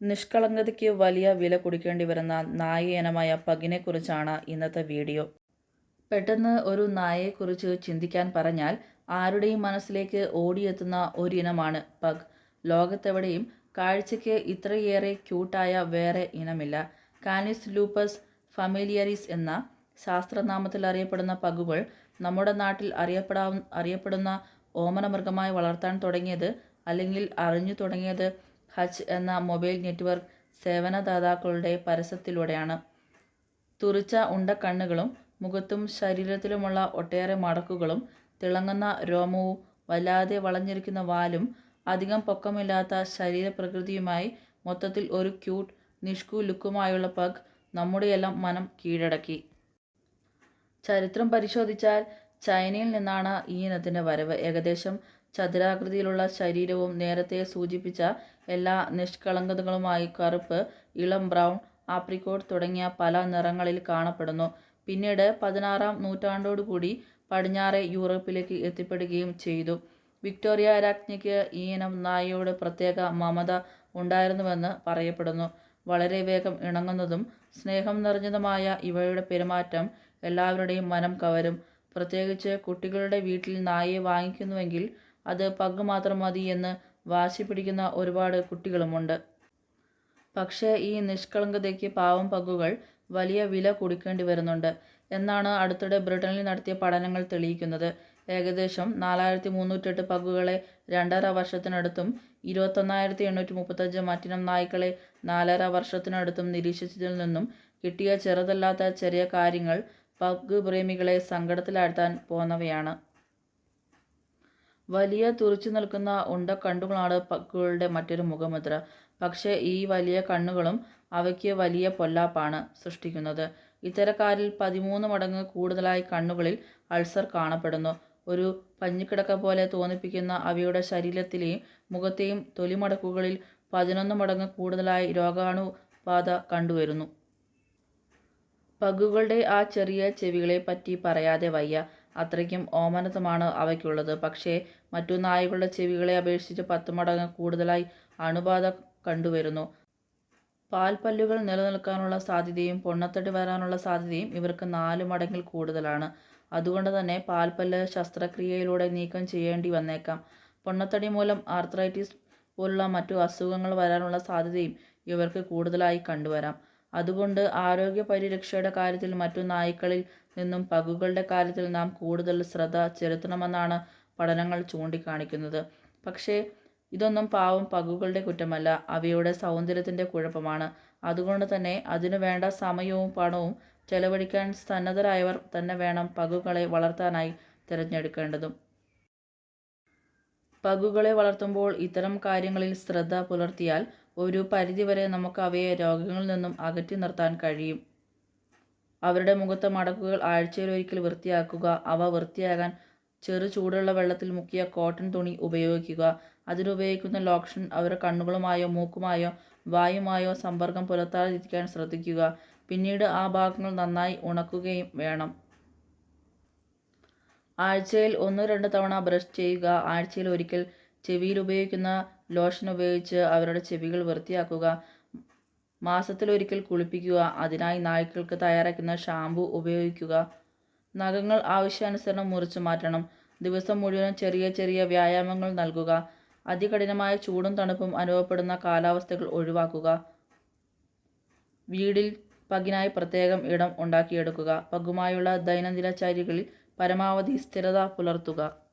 നിഷ്കളങ്കതയ്ക്ക് വലിയ വില കൊടുക്കേണ്ടി വരുന്ന നായയനമായ പകിനെക്കുറിച്ചാണ് ഇന്നത്തെ വീഡിയോ. പെട്ടെന്ന് ഒരു നായയെക്കുറിച്ച് ചിന്തിക്കാൻ പറഞ്ഞാൽ ആരുടെയും മനസ്സിലേക്ക് ഓടിയെത്തുന്ന ഒരിനമാണ് പഗ്. ലോകത്തെവിടെയും കാഴ്ചയ്ക്ക് ഇത്രയേറെ ക്യൂട്ടായ വേറെ ഇനമില്ല. കാനിസ് ലൂപ്പസ് ഫമിലിയറിസ് എന്ന ശാസ്ത്രനാമത്തിൽ അറിയപ്പെടുന്ന പഗുകൾ നമ്മുടെ നാട്ടിൽ അറിയപ്പെടാ അറിയപ്പെടുന്ന ഓമനമൃഗമായി വളർത്താൻ തുടങ്ങിയത് അല്ലെങ്കിൽ അറിഞ്ഞു തുടങ്ങിയത് ഹച്ച് എന്ന മൊബൈൽ നെറ്റ്വർക്ക് സേവനദാതാക്കളുടെ പരസ്യത്തിലൂടെയാണ്. തുറിച്ച ഉണ്ടക്കണ്ണുകളും മുഖത്തും ശരീരത്തിലുമുള്ള ഒട്ടേറെ മടക്കുകളും തിളങ്ങുന്ന രോമവും വല്ലാതെ വളഞ്ഞിരിക്കുന്ന വാലും അധികം പൊക്കമില്ലാത്ത ശരീരപ്രകൃതിയുമായി മൊത്തത്തിൽ ഒരു ക്യൂട്ട്, നിഷ്കു ലുക്കുമായുള്ള പഗ് നമ്മുടെയെല്ലാം മനം കീഴടക്കി. ചരിത്രം പരിശോധിച്ചാൽ ചൈനയിൽ നിന്നാണ് ഈ ഇനത്തിന്റെ വരവ്. ഏകദേശം ചതുരാകൃതിയിലുള്ള ശരീരവും നേരത്തെ സൂചിപ്പിച്ച എല്ലാ നിഷ്കളങ്കതകളുമായി കറുപ്പ്, ഇളം ബ്രൗൺ, ആപ്രിക്കോട്ട് തുടങ്ങിയ പല നിറങ്ങളിൽ കാണപ്പെടുന്നു. പിന്നീട് പതിനാറാം നൂറ്റാണ്ടോടുകൂടി പടിഞ്ഞാറെ യൂറോപ്പിലേക്ക് എത്തിപ്പെടുകയും ചെയ്തു. വിക്ടോറിയ രാജ്ഞിക്ക് ഈ ഇനം നായയോട് പ്രത്യേക മമത ഉണ്ടായിരുന്നുവെന്ന് പറയപ്പെടുന്നു. വളരെ വേഗം ഇണങ്ങുന്നതും സ്നേഹം നിറഞ്ഞതുമായ ഇവയുടെ പെരുമാറ്റം എല്ലാവരുടെയും മനം കവരും. പ്രത്യേകിച്ച് കുട്ടികളുടെ വീട്ടിൽ നായയെ വാങ്ങിക്കുന്നുവെങ്കിൽ അത് പഗ് മാത്രം മതി എന്ന് വാശി പിടിക്കുന്ന ഒരുപാട് കുട്ടികളുമുണ്ട്. പക്ഷേ ഈ നിഷ്കളങ്കതയ്ക്ക് പാവം പഗുകൾ വലിയ വില കൊടുക്കേണ്ടി വരുന്നുണ്ട് എന്നാണ് അടുത്തിടെ ബ്രിട്ടനിൽ നടത്തിയ പഠനങ്ങൾ തെളിയിക്കുന്നത്. ഏകദേശം നാലായിരത്തി മുന്നൂറ്റെട്ട് പഗുകളെ രണ്ടര വർഷത്തിനടുത്തും ഇരുപത്തൊന്നായിരത്തി എണ്ണൂറ്റി മുപ്പത്തഞ്ച് മറ്റിനം നായ്ക്കളെ നാലര വർഷത്തിനടുത്തും നിരീക്ഷിച്ചതിൽ നിന്നും കിട്ടിയ ചെറുതല്ലാത്ത ചെറിയ കാര്യങ്ങൾ പഗ് പ്രേമികളെ സങ്കടത്തിലാഴ്ത്താൻ പോന്നവയാണ്. വലിയ തുറച്ചു നിൽക്കുന്ന ഉണ്ട ഉണ്ടക്കണ്ണുകളാണ് പഗ്ഗുകളുടെ മറ്റൊരു മുഖമുദ്ര. പക്ഷേ ഈ വലിയ കണ്ണുകളും അവയ്ക്ക് വലിയ പൊല്ലാപ്പാണ് സൃഷ്ടിക്കുന്നത്. ഇത്തരക്കാരിൽ പതിമൂന്ന് മടങ്ങ് കൂടുതലായി കണ്ണുകളിൽ അൾസർ കാണപ്പെടുന്നു. ഒരു പഞ്ഞിക്കിടക്ക പോലെ തോന്നിപ്പിക്കുന്ന അവയുടെ ശരീരത്തിലെയും മുഖത്തെയും തൊലിമടക്കുകളിൽ പതിനൊന്ന് മടങ്ങ് കൂടുതലായി രോഗാണുബാധ കണ്ടുവരുന്നു. പഗുകളുടെ ആ ചെറിയ ചെവികളെ പറ്റി പറയാതെ വയ്യ. അത്രയ്ക്കും ഓമനത്തമാണ് അവയ്ക്കുള്ളത്. പക്ഷേ മറ്റു നായകളുടെ ചെവികളെ അപേക്ഷിച്ച് പത്ത് മടങ്ങ് കൂടുതലായി അണുബാധ കണ്ടുവരുന്നു. പാൽപ്പല്ലുകൾ നിലനിൽക്കാനുള്ള സാധ്യതയും പൊണ്ണത്തടി വരാനുള്ള സാധ്യതയും ഇവർക്ക് നാല് മടങ്ങിൽ കൂടുതലാണ്. അതുകൊണ്ട് തന്നെ പാൽപ്പല്ല് ശസ്ത്രക്രിയയിലൂടെ നീക്കം ചെയ്യേണ്ടി വന്നേക്കാം. പൊണ്ണത്തടി മൂലം ആർത്രൈറ്റിസ് പോലുള്ള മറ്റു അസുഖങ്ങൾ വരാനുള്ള സാധ്യതയും ഇവർക്ക് കൂടുതലായി കണ്ടുവരാം. അതുകൊണ്ട് ആരോഗ്യ പരിരക്ഷയുടെ കാര്യത്തിൽ മറ്റു നായ്ക്കളിൽ നിന്നും പഗുകളുടെ കാര്യത്തിൽ നാം കൂടുതൽ ശ്രദ്ധ ചെലുത്തണമെന്നാണ് പഠനങ്ങൾ ചൂണ്ടിക്കാണിക്കുന്നത്. പക്ഷേ ഇതൊന്നും പാവം പഗുകളുടെ കുറ്റമല്ല, അവയുടെ സൗന്ദര്യത്തിന്റെ കുഴപ്പമാണ്. അതുകൊണ്ട് തന്നെ അതിനു വേണ്ട സമയവും പണവും ചെലവഴിക്കാൻ സന്നദ്ധരായവർ തന്നെ വേണം പഗുകളെ വളർത്താനായി തിരഞ്ഞെടുക്കേണ്ടതും. പഗുകളെ വളർത്തുമ്പോൾ ഇത്തരം കാര്യങ്ങളിൽ ശ്രദ്ധ പുലർത്തിയാൽ ഒരു പരിധിവരെ നമുക്ക് അവയെ രോഗങ്ങളിൽ നിന്നും അകറ്റി നിർത്താൻ കഴിയും. അവരുടെ മുഖത്തെ മടക്കുകൾ ആഴ്ചയിൽ ഒരിക്കൽ വൃത്തിയാക്കുക. അവ വൃത്തിയാകാൻ ചെറു ചൂടുള്ള വെള്ളത്തിൽ മുക്കിയ കോട്ടൺ തുണി ഉപയോഗിക്കുക. അതിനുപയോഗിക്കുന്ന ലോക്ഷൻ അവരുടെ കണ്ണുകളുമായോ മൂക്കുമായോ വായുമായോ സമ്പർക്കം പുലർത്താതിരിക്കാൻ ശ്രദ്ധിക്കുക. പിന്നീട് ആ ഭാഗങ്ങൾ നന്നായി ഉണക്കുകയും വേണം. ആഴ്ചയിൽ ഒന്ന് രണ്ട് തവണ ബ്രഷ് ചെയ്യുക. ആഴ്ചയിൽ ഒരിക്കൽ ചെവിയിലുപയോഗിക്കുന്ന ലോഷനുപയോഗിച്ച് അവരുടെ ചെവികൾ വൃത്തിയാക്കുക. മാസത്തിലൊരിക്കൽ കുളിപ്പിക്കുക. അതിനായി നായ്ക്കൾക്ക് തയ്യാറാക്കുന്ന ഷാംപൂ ഉപയോഗിക്കുക. നഖങ്ങൾ ആവശ്യാനുസരണം മുറിച്ചു മാറ്റണം ദിവസം മുഴുവനും ചെറിയ ചെറിയ വ്യായാമങ്ങൾ നൽകുക. അതികഠിനമായ ചൂടും തണുപ്പും അനുഭവപ്പെടുന്ന കാലാവസ്ഥകൾ ഒഴിവാക്കുക. വീടിൽ പകിനായി പ്രത്യേകം ഇടം ഉണ്ടാക്കിയെടുക്കുക. പകുമായുള്ള ദൈനംദിന ചര്യകളിൽ പരമാവധി സ്ഥിരത പുലർത്തുക.